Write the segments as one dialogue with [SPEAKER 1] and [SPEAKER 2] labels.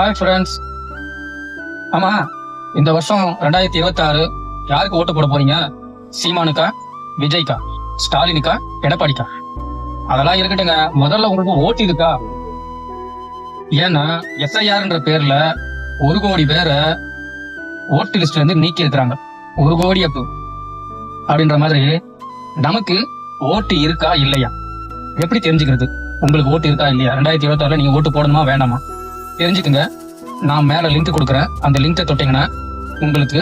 [SPEAKER 1] Hi friends ஆமா இந்த வருஷம் ரெண்டாயிரத்தி இருபத்தாறு யாருக்கு ஓட்டு போட போறீங்க? சீமானுக்கா விஜய்க்கா ஸ்டாலினுக்கா எடப்பாடிக்கா? அதெல்லாம் இருக்கட்டுங்க. முதல்ல உங்களுக்கு ஓட்டு இருக்கா? ஏன்னா எஸ்ஐஆர்ன்ற பேர்ல ஒரு கோடி பேரை ஓட்டு லிஸ்ட்ல இருந்து நீக்கி இருக்கிறாங்க. ஒரு கோடி அப்பு. அப்படின்ற மாதிரி நமக்கு ஓட்டு இருக்கா இல்லையா? எப்படி தெரிஞ்சுக்கிறது? உங்களுக்கு ஓட்டு இருக்கா இல்லையா? ரெண்டாயிரத்தி இருபத்தாறுல நீங்க ஓட்டு போடணுமா வேண்டாமா? தெரிஞ்சுக்குங்க. நான் மேலே லிங்க் கொடுக்குறேன். அந்த லிங்கை தொட்டிங்கன்னா உங்களுக்கு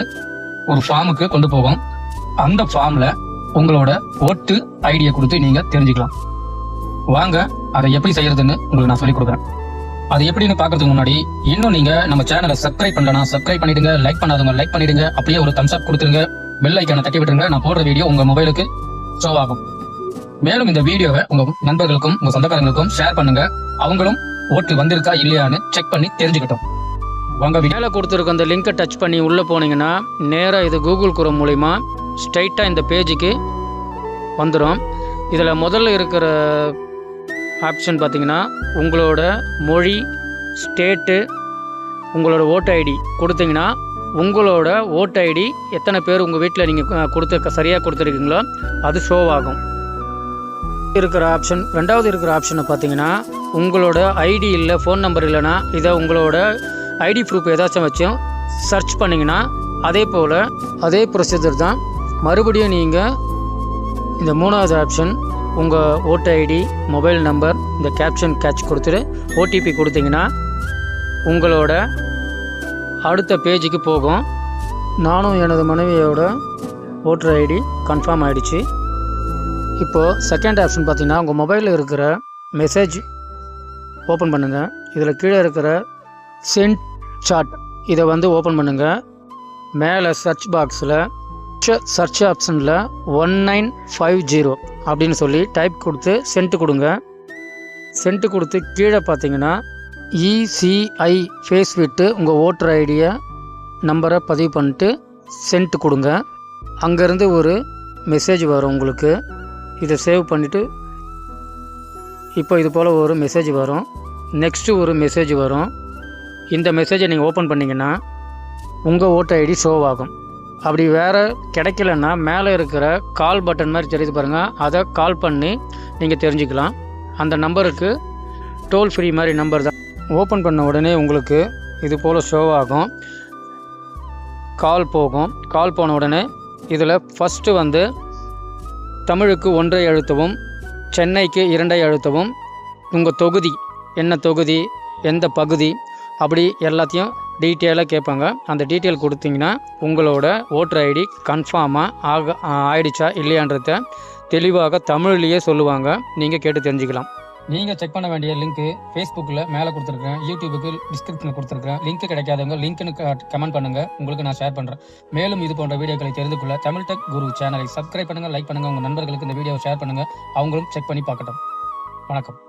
[SPEAKER 1] ஒரு ஃபார்முக்கு கொண்டு போகும். அந்த ஃபார்மில் உங்களோட ஓட்டு ஐடியை கொடுத்து நீங்கள் தெரிஞ்சுக்கலாம். வாங்க அதை எப்படி செய்யறதுன்னு உங்களுக்கு நான் சொல்லிக் கொடுக்குறேன். அது எப்படின்னு பார்க்கறதுக்கு முன்னாடி இன்னும் நீங்க நம்ம சேனலை சப்ஸ்கிரைப் பண்ணலனா சப்ஸ்கிரைப் பண்ணிடுங்க லைக் பண்ணாதவங்க லைக் பண்ணிடுங்க அப்படியே ஒரு தம்ஸ் அப் கொடுத்துருங்க பெல் ஐக்கான தட்டி விட்டுருங்க நான் போடுற வீடியோ உங்க மொபைலுக்கு ஷோ ஆகும். மேலும் இந்த வீடியோவை உங்க நண்பர்களுக்கும் உங்க சொந்தக்காரங்களுக்கும் ஷேர் பண்ணுங்க. அவங்களும் ஓட்டு வந்திருக்கா இல்லையான்னு செக் பண்ணி தெரிஞ்சுக்கிட்டோம். வாங்க வீடியோ
[SPEAKER 2] மேலே கொடுத்துருக்க அந்த லிங்கை டச் பண்ணி உள்ளே போனீங்கன்னா நேராக இது கூகுள் குரம் மூலிமா ஸ்ட்ரைட்டாக இந்த பேஜுக்கு வந்துடும் இதில் முதல்ல இருக்கிற ஆப்ஷன் பார்த்தீங்கன்னா உங்களோட மொழி ஸ்டேட்டு உங்களோட ஓட்டு ஐடி கொடுத்தீங்கன்னா உங்களோட ஓட்டு ஐடி எத்தனை பேர் உங்கள் வீட்டில் நீங்கள் கொடுத்து சரியாக கொடுத்துருக்கீங்களோ அது ஷோ ஆகும். இருக்கிற ஆப்ஷன் ரெண்டாவது இருக்கிற ஆப்ஷனை பார்த்தீங்கன்னா உங்களோட ஐடி இல்லை ஃபோன் நம்பர் இல்லைன்னா இதை உங்களோட ஐடி ப்ரூஃப் ஏதாச்சும் வச்சும் சர்ச் பண்ணிங்கன்னா அதே போல் அதே ப்ரொசீஜர் தான் மறுபடியும் நீங்கள் இந்த மூணாவது ஆப்ஷன் உங்கள் ஓட்டு ஐடி மொபைல் நம்பர் இந்த கேப்ஷன் கேட்ச் கொடுத்துட்டு ஓடிபி கொடுத்தீங்கன்னா உங்களோட அடுத்த பேஜுக்கு போகும். நானும் எனது மனைவியோட ஓட்டர் ஐடி கன்ஃபார்ம் ஆகிடுச்சு இப்போது செகண்ட் ஆப்ஷன் பார்த்தீங்கன்னா உங்கள் மொபைலில் இருக்கிற மெசேஜ் ஓப்பன் பண்ணுங்கள் இதில் கீழே இருக்கிற சென்ட் சாட் இதை வந்து ஓப்பன் பண்ணுங்கள் மேலே சர்ச் பாக்ஸில் சர்ச் ஆப்ஷனில் ஒன் நைன் ஃபைவ் ஜீரோ அப்படின்னு சொல்லி டைப் கொடுத்து சென்ட் கொடுங்க. சென்ட் கொடுத்து கீழே பார்த்தீங்கன்னா இசிஐ ஃபேஸ் விட்டு உங்கள் ஓட்டர் ஐடியை நம்பரை பதிவு பண்ணிட்டு சென்ட் கொடுங்க. அங்கேருந்து ஒரு மெசேஜ் வரும் உங்களுக்கு. இதை சேவ் பண்ணிவிட்டு இப்போ இது போல் ஒரு மெசேஜ் வரும். நெக்ஸ்ட்டு ஒரு மெசேஜ் வரும். இந்த மெசேஜை நீங்கள் ஓப்பன் பண்ணிங்கன்னா உங்கள் ஓட்டர் ஐடி ஷோ ஆகும். அப்படி வேறு கிடைக்கலன்னா மேலே இருக்கிற கால் பட்டன் மாதிரி தெரியுது பாருங்கள் அதை கால் பண்ணி நீங்கள் தெரிஞ்சுக்கலாம். அந்த நம்பருக்கு டோல் ஃப்ரீ மாதிரி நம்பர் தான். ஓப்பன் பண்ண உடனே உங்களுக்கு இது போல் ஷோ ஆகும். கால் போகும். கால் போன உடனே இதில் ஃபஸ்ட்டு வந்து தமிழுக்கு ஒன்றை அழுத்தவும் சென்னைக்கு இரண்டை அழுத்தவும் உங்கள் தொகுதி என்ன தொகுதி எந்த பகுதி அப்படி எல்லாத்தையும் டீட்டெயிலாக கேட்பாங்க. அந்த டீட்டெயில் கொடுத்தீங்கன்னா உங்களோட ஓட்டர் ஐடி கன்ஃபார்மாக ஆக ஆயிடுச்சா இல்லையான்றத தெளிவாக தமிழ்லேயே சொல்லுவாங்க. நீங்கள் கேட்டு தெரிஞ்சுக்கலாம்.
[SPEAKER 1] நீங்க செக் பண்ண வேண்டிய லிங்க் ஃபேஸ்புக்கில் மேலே கொடுத்துருக்கேன் யூடியூபுக்கு டிஸ்கிரிப்ஷனில் கொடுத்துருக்கேன் லிங்க் கிடைக்காதவங்க லிங்க்னு கமெண்ட் பண்ணுங்க. உங்களுக்கு நான் ஷேர் பண்றேன். மேலும் இது போன்ற வீடியோக்களை தெரிந்து கொள்ள தமிழ் டெக் குரு சேனலை சப்ஸ்கிரைப் பண்ணுங்க லைக் பண்ணுங்க. உங்க நண்பர்களுக்கு இந்த வீடியோவை ஷேர் பண்ணுங்க. அவங்களும் செக் பண்ணி பார்க்கட்டும். வணக்கம்.